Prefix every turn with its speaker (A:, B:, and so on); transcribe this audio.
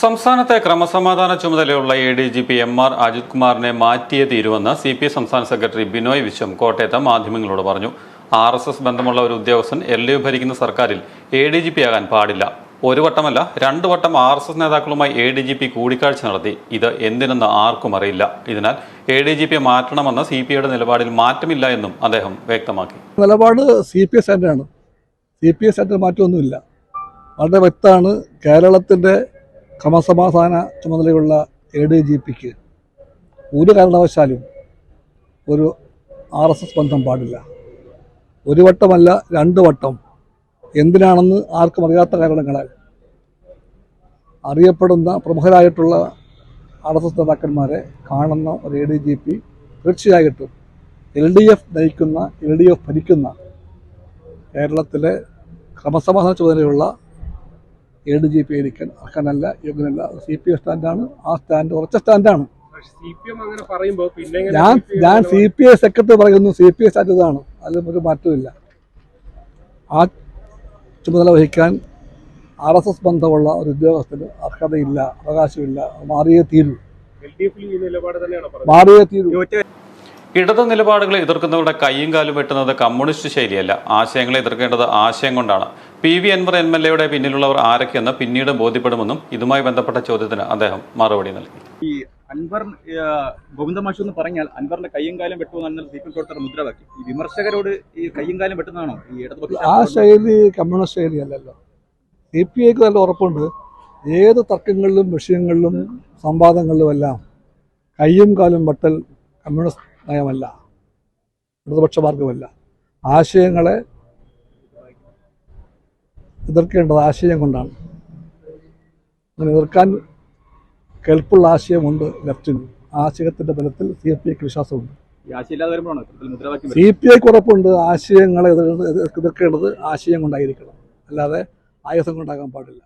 A: സംസ്ഥാനത്തെ ക്രമസമാധാന ചുമതലയുള്ള A D G P M R Ajith കുമാറിനെ മാറ്റിയേ തീരുവെന്ന് സി പി സംസ്ഥാന സെക്രട്ടറി ബിനോയ് വിശ്വം കോട്ടയത്ത് മാധ്യമങ്ങളോട് പറഞ്ഞു. ആർ എസ് എസ് ബന്ധമുള്ള ഒരു ഉദ്യോഗസ്ഥൻ എൽ ഡി എഫ് ഭരിക്കുന്ന സർക്കാരിൽ എ ഡി ജി പി ആകാൻ പാടില്ല. ഒരു വട്ടമല്ല രണ്ടു വട്ടം ആർ എസ് എസ് നേതാക്കളുമായി എ ഡി ജി പി കൂടിക്കാഴ്ച നടത്തി. ഇത് എന്തിനെന്ന് ആർക്കും അറിയില്ല. ഇതിനാൽ എ ഡി ജി പി മാറ്റണമെന്ന സി പി ഐയുടെ നിലപാടിൽ മാറ്റമില്ല എന്നും അദ്ദേഹം വ്യക്തമാക്കി.
B: നിലപാട് സി പി എസ് ആണ് സി പി എസ് മാറ്റമൊന്നുമില്ല. വളരെ വ്യക്തമാണ് കേരളത്തിന്റെ ക്രമസമാധാന ചുമതലയുള്ള എ ഡി ജി പിക്ക് ഒരു കാരണവശാലും ഒരു ആർ എസ് എസ് ബന്ധം പാടില്ല. ഒരു വട്ടമല്ല രണ്ട് വട്ടം. എന്തിനാണെന്ന് ആർക്കും അറിയാത്ത കാരണങ്ങളാൽ അറിയപ്പെടുന്ന പ്രമുഖരായിട്ടുള്ള ആർ എസ് എസ് നേതാക്കന്മാരെ കാണുന്ന ഒരു എ ഡി ജി പി തീർച്ചയായിട്ടും എൽ ഡി എഫ് നയിക്കുന്ന എൽ ഡി എഫ് ഭരിക്കുന്ന കേരളത്തിലെ ക്രമസമാധാന ചുമതലയുള്ള എ ഡി ജി പി ആയിരിക്കാൻ അർഹനല്ല യോഗ്യനല്ല. സി പി എഫ് സ്റ്റാൻഡാണ് ആ സ്റ്റാൻഡ് ഉറച്ച സ്റ്റാൻഡാണ്.
C: എം
B: ഞാൻ ഞാൻ? സി പി ഐ സെക്രട്ടറി പറയുന്നു സി പി ഐ സ്റ്റാൻഡ് ഇതാണ്. അതിലും ഒരു മാറ്റമില്ല ആ ചുമതല വഹിക്കാൻ ആർ എസ് എസ് ബന്ധമുള്ള ഒരു ഉദ്യോഗസ്ഥന് അർഹതയില്ല അവകാശമില്ല. മാറിയേ തീരൂ. മാറിയേ തീരൂ.
A: ഇടത് നിലപാടുകളെ എതിർക്കുന്നവരുടെ കൈയും കാലും വെട്ടുന്നത് കമ്മ്യൂണിസ്റ്റ് ശൈലിയല്ല. ആശയങ്ങളെ എതിർക്കേണ്ടത് ആശയം കൊണ്ടാണ്. P V Anvar M L എയുടെ പിന്നിലുള്ളവർ ആരൊക്കെയെന്ന് പിന്നീട് ബോധ്യപ്പെടുമെന്നും ഇതുമായി ബന്ധപ്പെട്ട ചോദ്യത്തിന് അദ്ദേഹം മറുപടി നൽകി.
D: ഈ അൻവർ ഗോവിന്ദ മാഷു എന്ന് പറഞ്ഞാൽ അൻവറിന്റെ കയ്യും കാലം വെട്ടുമെന്നാണ് സി പി എം പ്രവർത്തകർ മുദ്രാവാക്യം. ഈ വിമർശകരോട് ഈ കയ്യും കാലം വെട്ടുന്നതാണോ ഈ ഇടതുപക്ഷ
B: ആ ശൈലി കമ്മ്യൂണിസ്റ്റ് ശൈലി അല്ലല്ലോ. സി പി ഐക്ക് നല്ല ഉറപ്പുണ്ട്. ഏത് തർക്കങ്ങളിലും വിഷയങ്ങളിലും സംവാദങ്ങളിലും എല്ലാം കയ്യും കാലും വെട്ടൽ കമ്മ്യൂണിസ്റ്റ് നയമല്ല. ഇടതുപക്ഷ മാർഗമല്ല ആശയങ്ങളെ എതിർക്കേണ്ടത് ആശയം കൊണ്ടാണ്. അങ്ങനെ എതിർക്കാൻ കേൾപ്പുള്ള ആശയമുണ്ട് ലെഫ്റ്റിന്. ആശയത്തിന്റെ ബലത്തിൽ സി പി ഐക്ക് വിശ്വാസമുണ്ട് സി പി ഐക്ക് ഉറപ്പുണ്ട് ആശയങ്ങളെ എതിർ- എതിർക്കേണ്ടത് ആശയം കൊണ്ടായിരിക്കണം. അല്ലാതെ ആയുധം കൊണ്ടാകാൻ പാടില്ല.